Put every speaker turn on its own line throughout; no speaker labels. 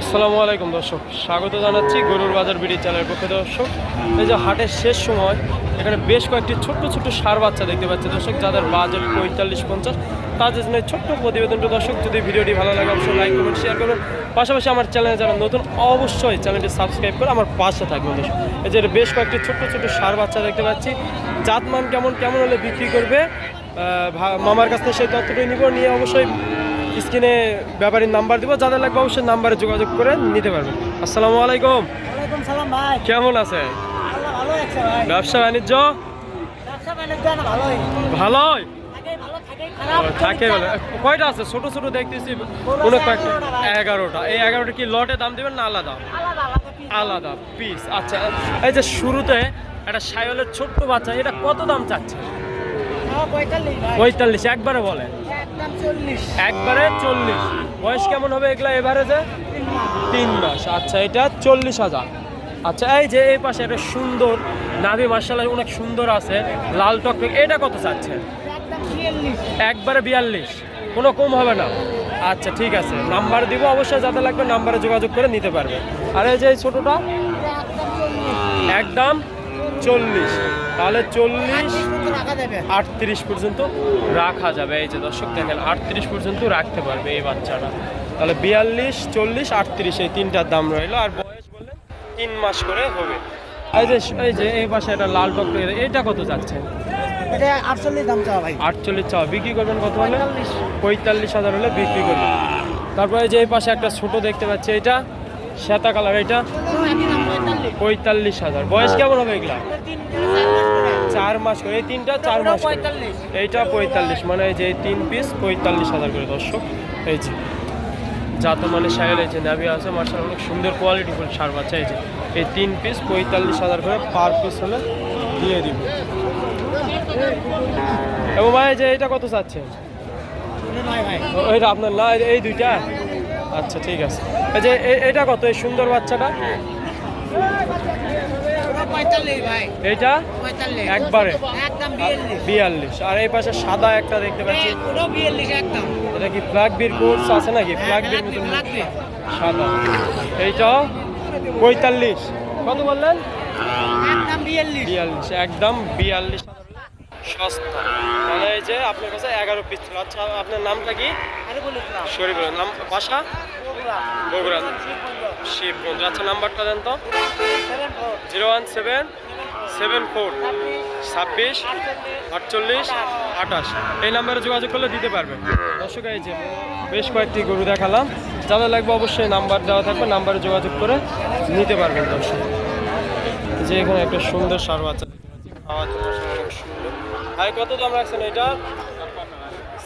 আসসালামু আলাইকুম দর্শক। স্বাগত জানাচ্ছি গরুর বাজার বিডি চ্যানেলের পক্ষে দর্শক। এই যে হাটের শেষ সময়, এখানে বেশ কয়েকটি ছোট্ট ছোট্ট সার বাচ্চা দেখতে পাচ্ছি দর্শক, যাদের বাজেট পঁয়তাল্লিশ, পঞ্চাশ। তাদের জন্য ছোট্ট প্রতিবেদনটা দর্শক, যদি ভিডিওটি ভালো লাগে, অবশ্যই লাইক কমেন্ট শেয়ার করবেন পাশাপাশি আমার চ্যানেলে যারা নতুন, অবশ্যই চ্যানেলটি সাবস্ক্রাইব করে আমার পাশে থাকবেন দর্শক। এই যে বেশ কয়েকটি ছোট্ট ছোট্ট সার বাচ্চা দেখতে পাচ্ছি। জাতমান কেমন কেমন হলে বিক্রি করবে? মামার কাছ থেকে সেই তথ্যটি নিব। নিয়ে অবশ্যই স্ক্রিনে ব্যাপারীর নাম্বার দিব যাদের লাগবে অবশ্যই নাম্বারে যোগাযোগ করে নিতে পারবেন। আসসালামু আলাইকুম। কেমন আছে ব্যবসা বাণিজ্য?
ভালোই।
থাকে বলে কয়টা আছে? ছোট ছোট দেখতেছি। অনেক কয়েকটা? এগারোটা। এই এগারোটা কি লটে দাম দিবেন না আলাদা?
আলাদা
পিস আচ্ছা এই যে শুরুতে একটা সাইওয়ালের ছোট্ট বাচ্চা এটা কত দাম চাচ্ছে?
পঁয়তাল্লিশ
একবারে বলে একবারে চল্লিশ। বয়স কেমন হবে এগুলা এভারেজে
তিন মাস।
আচ্ছা এটা চল্লিশ হাজার। আচ্ছা এই যে এই পাশে একটা সুন্দর নাভি মার্শাল অনেক সুন্দর আছে। লাল টক এটা কত চাচ্ছে? একবারে বিয়াল্লিশ। কোনো কম হবে না। আচ্ছা ঠিক আছে। নাম্বার দিব অবশ্যই যাতে লাগবে নাম্বারে যোগাযোগ করে নিতে পারবে। আর এই যে এই ছোটোটা?
একদম চল্লিশ।
তাহলে চল্লিশ
আটত্রিশ
পর্যন্ত রাখা যাবে। এই যে দর্শক দেখেন আটত্রিশ পর্যন্ত রাখতে পারবে এই বাচ্চাটা। তাহলে বিয়াল্লিশ চল্লিশ আটত্রিশ এই তিনটার দাম রইল। আর বয়স বললেন তিন মাস করে হবে। এই যে এই যে এই পাশে একটা লাল টক এটা কত যাচ্ছে?
এটা আটচল্লিশ দাম চাওয়া ভাই।
আটচল্লিশ চাওয়া। বিক্রি করবেন কত হলে
পঁয়তাল্লিশ।
হাজার হলে বিক্রি করবেন। তারপরে যে এই পাশে একটা ছোট দেখতে পাচ্ছি এটা শ্বেতা কালার এটা
পঁয়তাল্লিশ
হাজার। বয়স কেমন হবে এগুলা?
চার মাস করে।
এই তিনটা চার মাস এইটা পঁয়তাল্লিশ মানে এই যে এই তিন পিস পঁয়তাল্লিশ হাজার করে দর্শক। এই যে যা তো মানে সাইল এই যে নাভি আছে মার্শাল অনেক সুন্দর কোয়ালিটি ফুল সার বাচ্চা এই যে। এই তিন পিস পঁয়তাল্লিশ হাজার করে পার পিস হলে দিয়ে দিব। এবং ভাই যে এটা কত চাচ্ছে? ওইটা আপনার না এই দুইটা? আচ্ছা ঠিক আছে। এই যে এটা কত? এই সুন্দর বাচ্চাটা? একবারে?
বিয়াল্লিশ।
আর এই পাশে সাদা একটা দেখতে পাচ্ছি। এটা কি ফ্ল্যাগ বির কোর্স আছে নাকি? ফ্ল্যাগ বির
লাগবে,
সাদা। এইটা? পঁয়তাল্লিশ। কত বললেন?
বিয়াল্লিশ।
একদম বিয়াল্লিশ। সস্তা। তাহলে এই যে আপনার কাছে এগারো পিস আচ্ছা আপনার নামটা কি? শরীফুল নাম বাসা?
বগুড়া।
শিবগঞ্জ। আচ্ছা নাম্বারটা দেন তো। Zero one seven seven four ছাব্বিশ আটচল্লিশ আঠাশ এই নাম্বারে যোগাযোগ করলে দিতে পারবেন দর্শক এই যে বেশ কয়েকটি গরু দেখালাম। যাদের লাগবে অবশ্যই নাম্বার দেওয়া থাকবে নাম্বারে যোগাযোগ করে নিতে পারবেন দর্শক। যে এখানে একটা সুন্দর সার বাচ্চা দেখতে পাচ্ছি খাওয়া দাওয়া সব অনেক সুন্দর ভাই কত দাম রাখছেন এটা?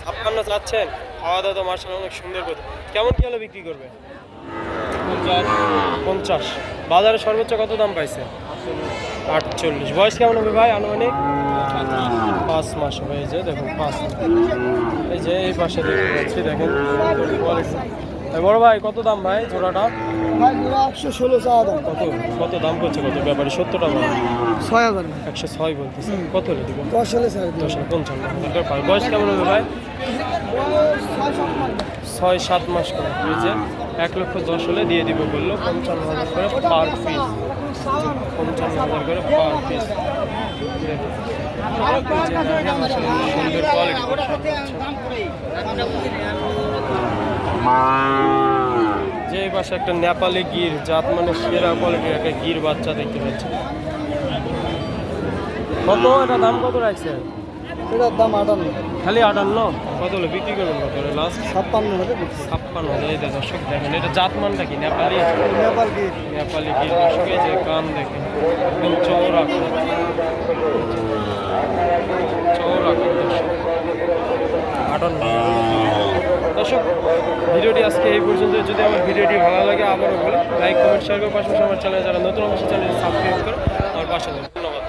ছাপ্পান্ন চাচ্ছেন। খাওয়া দাওয়া তো মার্শাল অনেক সুন্দর করতে কেমন কি হলে বিক্রি করবে পঞ্চাশ। বাজারে সর্বোচ্চ কত দাম পাইছে? আটচল্লিশ। বয়স কেমন হবে ভাই আনুমানিক? পাঁচ মাস হবে এই যে দেখুন পাঁচ। এই যে এই পাশে দেখতে পাচ্ছি দেখেন বড় ভাই কত দাম ভাই জোড়াটা?
একশো ষোলো চাওয়া দাম।
কত? কত দাম করছে কত? ব্যাপারে সত্তরটা বলো।
ছয় হাজার।
একশো ছয় বলতেছে। কত হলে দিব?
দশ হলে
দশ হাজার পঞ্চান্ন। হাজার। বয়স কেমন হবে ভাই? ছয় সাত মাস করে। যে এক লক্ষ দশ হলে দিয়ে দিব বলল পঞ্চান্ন হাজার করে পার পিস। পঞ্চান্ন হাজার করে পার পিস। সুন্দর কোয়ালিটি। যে পাশে একটা নেপালি গির জাত মানে সেরা কোয়ালিটির একটা গির বাচ্চা দেখতে পাচ্ছি। কত এটা দাম কত রাখছে?
এটার দাম আটান্ন।
খালি আটান্ন? কত হলো? বিক্রি করবেন কত হলো? লাস্ট
ছাপ্পান্ন হবে
ছাপ্পান্ন হাজার। যে দর্শক দেখেন এটা জাতমানটা কি? নেপালি?
নেপাল কি
নেপালি গির। দর্শক এই যে কান দেখেন একদম। চৌড়া কান দর্শক। আটান্ন। দর্শক ভিডিওটি আজকে এই পর্যন্ত। যদি আমার ভিডিওটি ভালো লাগে আবারও বলে লাইক কমেন্ট শেয়ার করে পাশাপাশি আমার চ্যানেল যারা নতুন অবশ্যই চ্যানেল সাবস্ক্রাইব করে আমার পাশে ধন্যবাদ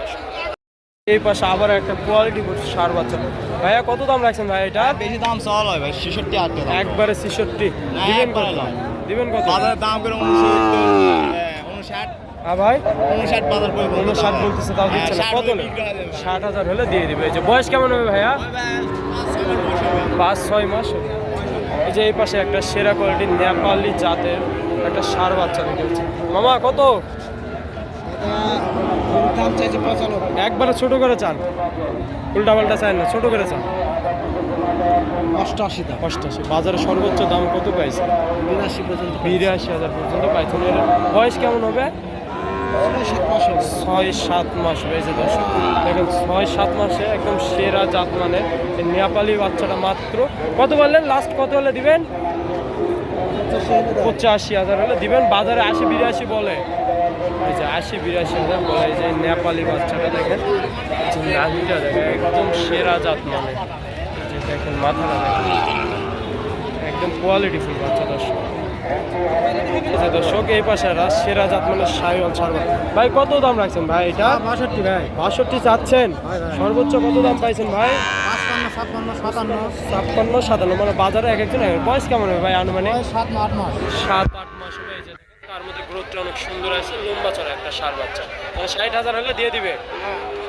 এই পাশে আবার একটা কোয়ালিটি সার বাচ্চা ভাইয়া কত দাম রাখছেন ভাই এটা?
বেশি দাম চাওয়া হয় ভাই ছেষট্টি আট
একবারে ছিষট্টি। দিবেন কত? দিবেন কত?
দাম করে উনষাট।
হ্যাঁ ভাই।
উনষাট বাজার করে
কোনো ষাট বলতেছে তাও দিচ্ছে না। কত ষাট হাজার হলে দিয়ে দিবে। যে বয়স কেমন হবে ভাইয়া? পাঁচ ছয় মাস। এই যে এই পাশে একটা সেরা কোয়ালিটির নেপালি জাতের একটা সার বাচ্চা দেখতে পাচ্ছি। মামা কত? একবারে ছোট করে চান উল্টা পাল্টা চান না ছোট করে চান
অষ্টআশি দাম।
অষ্টাশি। বাজারে সর্বোচ্চ দাম কত পাইছে?
বিরাশি পর্যন্ত
বিরাশি হাজার পর্যন্ত পাইছেন বয়স কেমন হবে? ছয় সাত মাস হয়েছে দর্শক। দেখেন, ছয় সাত মাসে একদম সেরা জাত মানে নেপালি বাচ্চাটা মাত্র কত বললেন? লাস্ট কত হলে দিবেন? পঁচাশি হাজার হলে দিবেন। বাজারে আশি বিরাশি বলে। এই যে আশি বিরাশি হাজার বলে এই যে নেপালি বাচ্চাটা দেখেন। যে নাভিটা দেখেন, একদম সেরা জাত মানে। যে দেখেন, মাথাটা দেখেন। একদম কোয়ালিটি ফুল বাচ্চা দর্শক। যে দর্শক এই পাশে একটা সেরা জাত মানে সাইওয়াল ছাড়বা ভাই কত দাম রাখছেন ভাই এটা?
বাষট্টি ভাই।
বাষট্টি চাচ্ছেন। সর্বোচ্চ কত দাম পাইছেন ভাই? ছাপ্পান্ন সাতান্ন। মানে বাজারে এক একজন এক এক- বয়স কেমন হবে ভাই আনুমানিক?
সাত আট মাস।
সাত আট মাস এই তার মধ্যে গ্রোথটা অনেক সুন্দর আছে লম্বা চড়া একটা সার বাচ্চা। মানে ষাট হাজার হলে দিয়ে দিবে?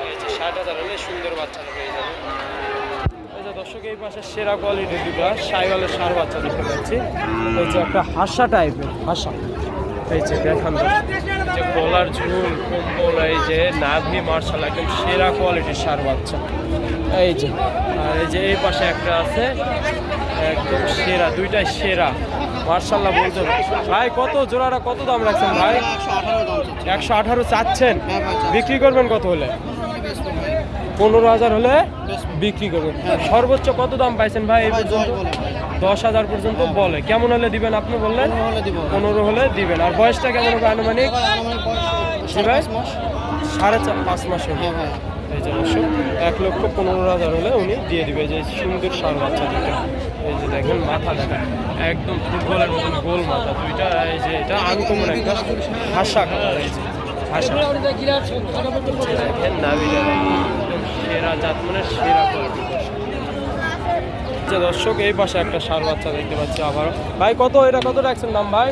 এই ষাট হাজার হলে সুন্দর বাচ্চাটা পেয়ে যাবে এই দর্শক এই পাশে সেরা কোয়ালিটির দুটা সাইওয়ালের সার বাচ্চা দেখতে পাচ্ছি। এই যে একটা হাসা টাইপের হাসা। এই যে দেখান যে গলার ঝুল কম্বল এই যে নাভি মার্শাল একদম সেরা কোয়ালিটির সার বাচ্চা। এই যে আর এই যে এই পাশে একটা আছে একদম সেরা দুইটাই সেরা। মার্শাল্লাহ বলতে হবে। ভাই কত জোড়াটা কত দাম রাখছেন ভাই?
একশো আঠারো
চাচ্ছেন?
হ্যাঁ।
বিক্রি করবেন কত হলে? পনেরো হাজার হলে বিক্রি করবেন। সর্বোচ্চ কত দাম পাইছেন ভাই এই পর্যন্ত? দশ হাজার পর্যন্ত বলে। কেমন হলে দিবেন আপনি বললেন?
পনেরো হলে
দিবেন। আর বয়সটা কেমন হবে আনুমানিক?
সাড়ে
চার পাঁচ মাস। হবে
হ্যাঁ
এই যে দর্শক এক লক্ষ পনেরো হাজার হলে উনি দিয়ে দিবে। যে সুন্দর সার বাচ্চা দুটো এই যে দেখেন মাথা দেখা। একদম ফুটবলের মতন গোল মাথা। দুইটা এই যে এটা আনকমন একটা ভাষা কালার এই যে। ভাষা। দেখেন নাভিটা সেরা জাত মানে সেরা যে দর্শক এই পাশে একটা সার বাচ্চা দেখতে পাচ্ছি আবার ভাই কত? এটা কত রাখছেন দাম ভাই?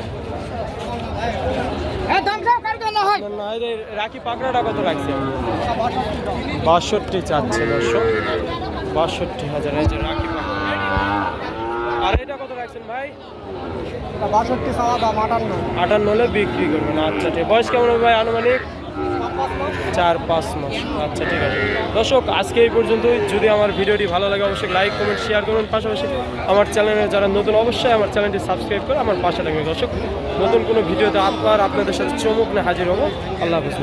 না রাখি পাকড়াটা কত রাখছে বাষট্টি চাচ্ছে দর্শক। বাষট্টি হাজার এই যে রাখি পাকড়া। আর এটা কত রাখছেন ভাই?
বাষট্টি চাওয়া দাম আটান্ন।
আটান্ন হলে বিক্রি করবেন। আচ্ছা ঠিক। বয়স কেমন হবে ভাই আনুমানিক? চার পাঁচ মাস। আচ্ছা ঠিক আছে। দর্শক আজকে এই পর্যন্তই। যদি আমার ভিডিওটি ভালো লাগে অবশ্যই লাইক কমেন্ট শেয়ার করুন। পাশাপাশি আমার চ্যানেলে যারা নতুন অবশ্যই আমার চ্যানেলটি সাবস্ক্রাইব করে আমার পাশে থাকবে দর্শক নতুন কোনো ভিডিওতে আপনার আপনাদের সাথে চমক না হাজির হব। আল্লাহ হাফিজ